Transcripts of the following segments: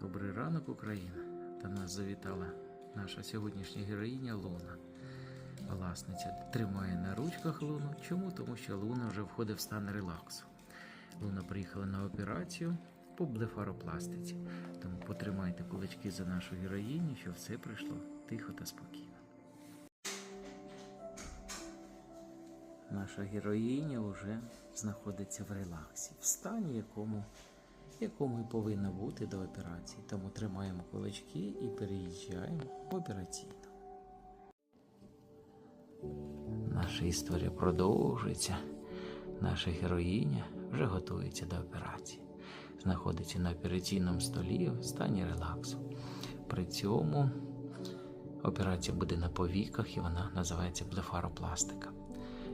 Добрий ранок, Україна! До нас завітала наша сьогоднішня героїня Луна. Власниця тримає на ручках Луну. Чому? Тому що Луна вже входить в стан релаксу. Луна приїхала на операцію по блефаропластиці. Тому потримайте кулачки за нашу героїню, щоб все пройшло тихо та спокійно. Наша героїня вже знаходиться в релаксі, в стані, якому якому повинна бути до операції. Тому тримаємо кулачки і переїжджаємо в операційну. Наша історія продовжується. Наша героїня вже готується до операції. Знаходиться на операційному столі в стані релаксу. При цьому операція буде на повіках і вона називається блефаропластика.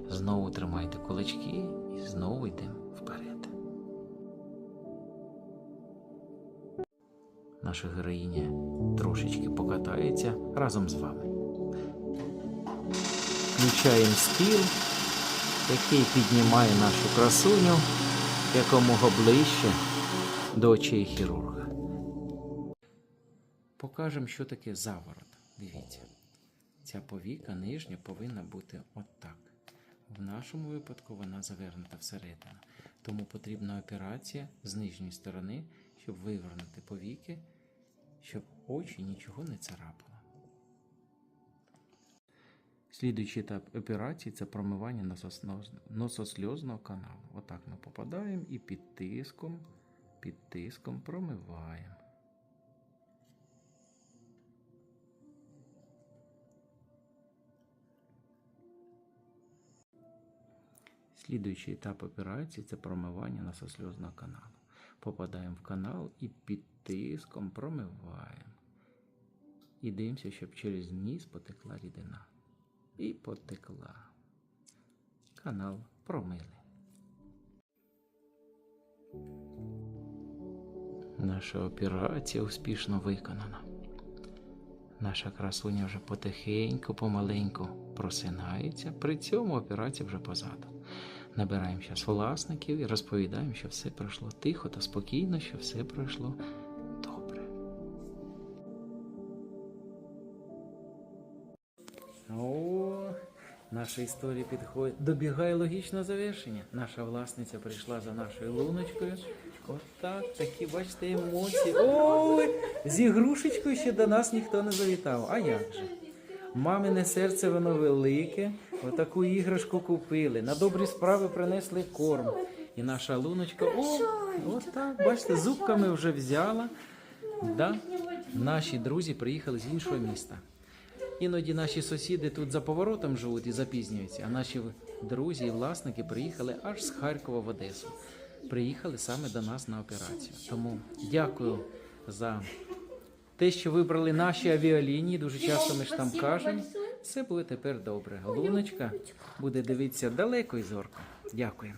Знову тримайте кулачки і знову йдемо Наша героїня трошечки покатається разом з вами. Включаємо стіл, який піднімає нашу красуню якомога ближче до очей хірурга. Покажемо, що таке заворот. Дивіться. Ця повіка нижня повинна бути отак. В нашому випадку вона завернута всередину. Тому потрібна операція з нижньої сторони, щоб вивернути повіки, щоб очі нічого не царапало. Слідуючий етап операції це промивання нососльозного каналу. Отак ми попадаємо і під тиском, під тиском промиваємо. Слідуючий етап операції це промивання нососльозного каналу. Попадаємо в канал і під тиском промиваємо. І дивимося, щоб через ніс потекла рідина. І потекла. Канал промили. Наша операція успішно виконана. Наша красуня вже потихеньку, помаленьку просинається. При цьому операція вже позаду. Набираємо зараз власників і розповідаємо, що все пройшло тихо та спокійно, що все пройшло добре. О, наша історія підходить. Добігає логічне завершення. Наша власниця прийшла за нашою луночкою. Отак, такі, бачите, емоції. Ой, з ігрушечкою ще до нас ніхто не завітав. А як же? Мамине серце воно велике. Отаку іграшку купили. На добрі справи принесли корм. І наша луночка, о, отак, бачите, зубками вже взяла. Да? Наші друзі приїхали з іншого міста. Іноді наші сусіди тут за поворотом живуть і запізнюються, а наші друзі і власники приїхали аж з Харкова в Одесу. Приїхали саме до нас на операцію. Тому дякую за те, що вибрали наші авіалінії. Дуже часто ми ж там кажемо. Все буде тепер добре. Луночка буде дивитися далеко і зорко. Дякую.